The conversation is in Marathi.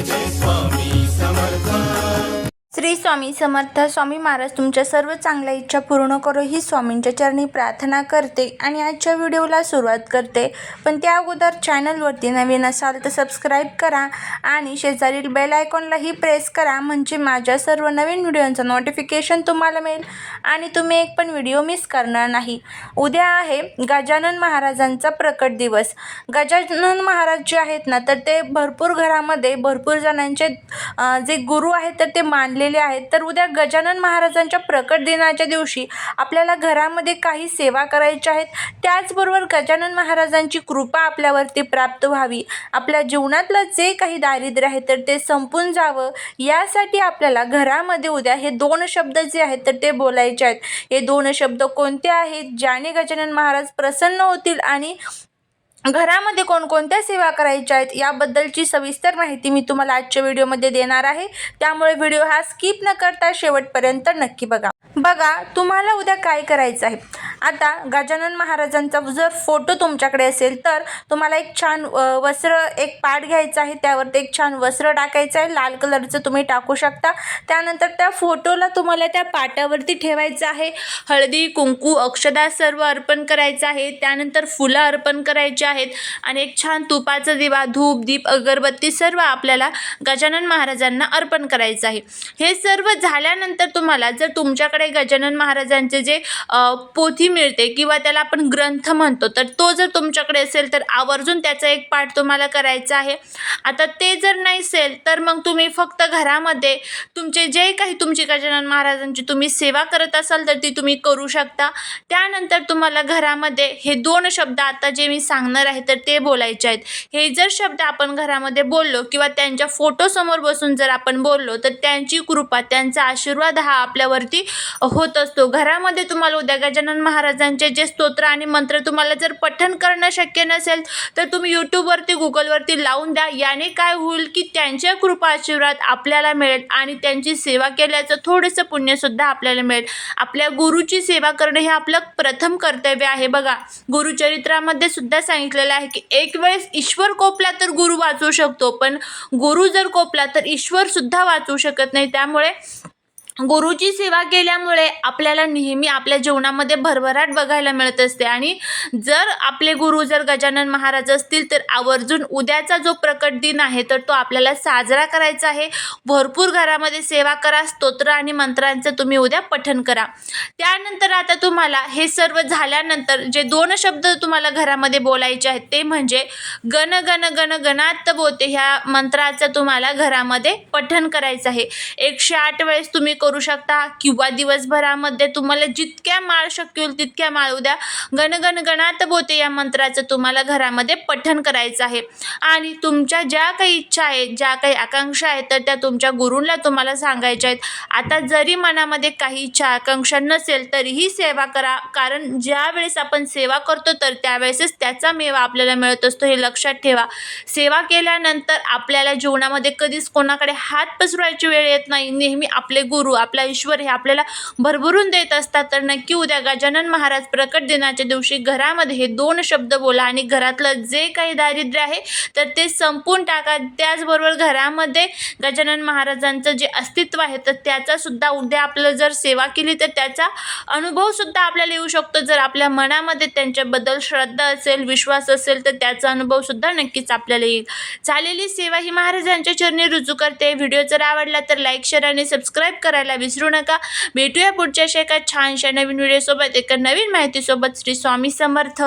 जय जय स्वामी समर्थ श्री स्वामी समर्थ स्वामी महाराज तुमच्या सर्व चांगल्या इच्छा पूर्ण करो ही स्वामींच्या चरणी प्रार्थना करते आणि आजच्या व्हिडिओला सुरुवात करते. पण त्या अगोदर चॅनलवरती नवीन असाल तर सबस्क्राईब करा आणि शेजारील बेल आयकॉनलाही प्रेस करा म्हणजे माझ्या सर्व नवीन व्हिडिओंचं नोटिफिकेशन तुम्हाला मिळेल आणि तुम्ही एक पण व्हिडिओ मिस करणार नाही. उद्या आहे गजानन महाराजांचा प्रकट दिवस. गजानन महाराज जे आहेत ना तर ते भरपूर घरामध्ये भरपूर जणांचे जे गुरु आहेत तर ते मानले मानलेले आहेत. तर उद्या गजानन महाराजांच्या प्रकट दिनाच्या दिवशी आपल्याला घरामध्ये काही सेवा करायच्या आहेत त्याचबरोबर गजानन महाराजांची कृपा आपल्यावरती प्राप्त व्हावी. आपल्या जीवनातलं जे काही दारिद्र्य आहे तर ते संपून जावं. यासाठी आपल्याला घरामध्ये उद्या हे दोन शब्द जे आहेत तर ते बोलायचे आहेत. हे दोन शब्द कोणते आहेत? ज्याने गजानन महाराज प्रसन्न होतील आणि घरामध्ये कोणकोणत्या सेवा करायच्या आहेत याबद्दलची सविस्तर माहिती मी तुम्हाला आजच्या व्हिडिओमध्ये देणार आहे. त्यामुळे व्हिडिओ हा स्किप न करता शेवटपर्यंत नक्की बघा. बघा तुम्हाला उद्या काय करायचं आहे? आता गजानन महाराजांचा जर फोटो तुमच्याकडे असेल तर तुम्हाला एक छान वस्त्र एक पाट घ्यायचं आहे. त्यावरती एक छान वस्त्र टाकायचं आहे. लाल कलरचं तुम्ही टाकू शकता. त्यानंतर त्या फोटोला तुम्हाला त्या पाटावरती ठेवायचं आहे. हळदी कुंकू अक्षदा सर्व अर्पण करायचं आहे. त्यानंतर फुलं अर्पण करायची आहेत. आणि एक छान तुपाचा दिवा धूप दीप अगरबत्ती सर्व आपल्याला गजानन महाराजांना अर्पण करायचं आहे. हे सर्व झाल्यानंतर तुम्हाला जर तुमच्याकडे गजानन महाराजांचे जे पोथी मिळते किंवा त्याला आपण ग्रंथ म्हणतो तर तो जर तुमच्याकडे असेल तर आवर्जून त्याचा एक पाठ तुम्हाला करायचा आहे. आता ते जर नाही असेल तर मग तुम्ही फक्त घरामध्ये तुमचे जे काही तुमची गजानन महाराजांची तुम्ही सेवा करत असाल तर ती तुम्ही करू शकता. त्यानंतर तुम्हाला घरामध्ये हे दोन शब्द आता जे मी सांगणार आहे तर ते बोलायचे आहेत. हे जर शब्द आपण घरामध्ये बोललो किंवा त्यांच्या फोटोसमोर बसून जर आपण बोललो तर त्यांची कृपा त्यांचा आशीर्वाद हा आपल्यावरती होत असतो. घरामध्ये तुम्हाला उद्या गजानन महाराजांचे जे स्तोत्र आणि मंत्र तुम्हाला जर पठण करणं शक्य नसेल तर तुम्ही यूट्यूबवरती गुगलवरती लावून द्या. याने काय होईल की त्यांच्या कृपा आशीर्वाद आपल्याला मिळेल आणि त्यांची सेवा केल्याचं थोडंसं पुण्यसुद्धा आपल्याला मिळेल. आपल्या गुरुची सेवा करणं हे आपलं प्रथम कर्तव्य आहे बघा. गुरुचरित्रामध्ये सुद्धा सांगितलेलं आहे की एक वेळेस ईश्वर कोपला तर गुरु वाचू शकतो पण गुरु जर कोपला तर ईश्वर सुद्धा वाचू शकत नाही. त्यामुळे गुरुची सेवा केल्यामुळे आपल्याला नेहमी आपल्या जीवनामध्ये भरभराट बघायला मिळत असते. आणि जर आपले गुरु जर गजानन महाराज असतील तर आवर्जून उद्याचा जो प्रकट दिन आहे तर तो आपल्याला साजरा करायचा आहे. भरपूर घरामध्ये सेवा करा स्तोत्र आणि मंत्रांचं तुम्ही उद्या पठन करा. त्यानंतर आता तुम्हाला हे सर्व झाल्यानंतर जे दोन शब्द तुम्हाला घरामध्ये बोलायचे आहेत ते म्हणजे गण गण गण गणात बोते ह्या मंत्राचं तुम्हाला घरामध्ये पठन करायचं आहे. एकशे आठ वेळेस तुम्ही करू करू शकता? किंवा दिवसभरामध्ये तुम्हाला जितक्या माळ शक्य होईल तितक्या माळ उद्या गणगण गणात बोते या मंत्राचं तुम्हाला घरामध्ये पठण करायचं आहे. आणि तुमच्या ज्या काही इच्छा आहेत ज्या काही आकांक्षा आहेत तर त्या तुमच्या गुरूंना तुम्हाला सांगायच्या आहेत. आता जरी मनामध्ये काही इच्छा आकांक्षा नसेल तरीही सेवा करा. कारण ज्या वेळेस आपण सेवा करतो तर त्यावेळेसच त्याचा मेवा आपल्याला मिळत असतो. हे लक्षात ठेवा. सेवा केल्यानंतर आपल्याला जीवनामध्ये कधीच कोणाकडे हात पसरवायची वेळ येत नाही. नेहमी आपले गुरु आपला ईश्वर हे आपल्याला भरभरून देत असतात. तर नक्की उद्या गजानन महाराज प्रकट दिनाच्या दिवशी घरामध्ये हे दोन शब्द बोला आणि घरातलं जे काही दारिद्र्य आहे तर ते संपून टाका. त्याचबरोबर घरामध्ये गजानन महाराजांचं जे अस्तित्व आहे तर त्याचासुद्धा उद्या आपलं जर सेवा केली तर त्याचा अनुभवसुद्धा आपल्याला येऊ शकतो. जर आपल्या मनामध्ये त्यांच्याबद्दल श्रद्धा असेल विश्वास असेल तर त्याचा अनुभवसुद्धा नक्कीच आपल्याला येईल. झालेली सेवा ही महाराजांच्या चरणी रुजू करते. व्हिडिओ जर आवडला तर लाईक शेअर आणि सबस्क्राईब करायला विसरू नका. भेटूया पुढच्या शेकात एका छानशा नवीन व्हिडिओसोबत. एका नवीन माहितीसोबत श्री स्वामी समर्थ.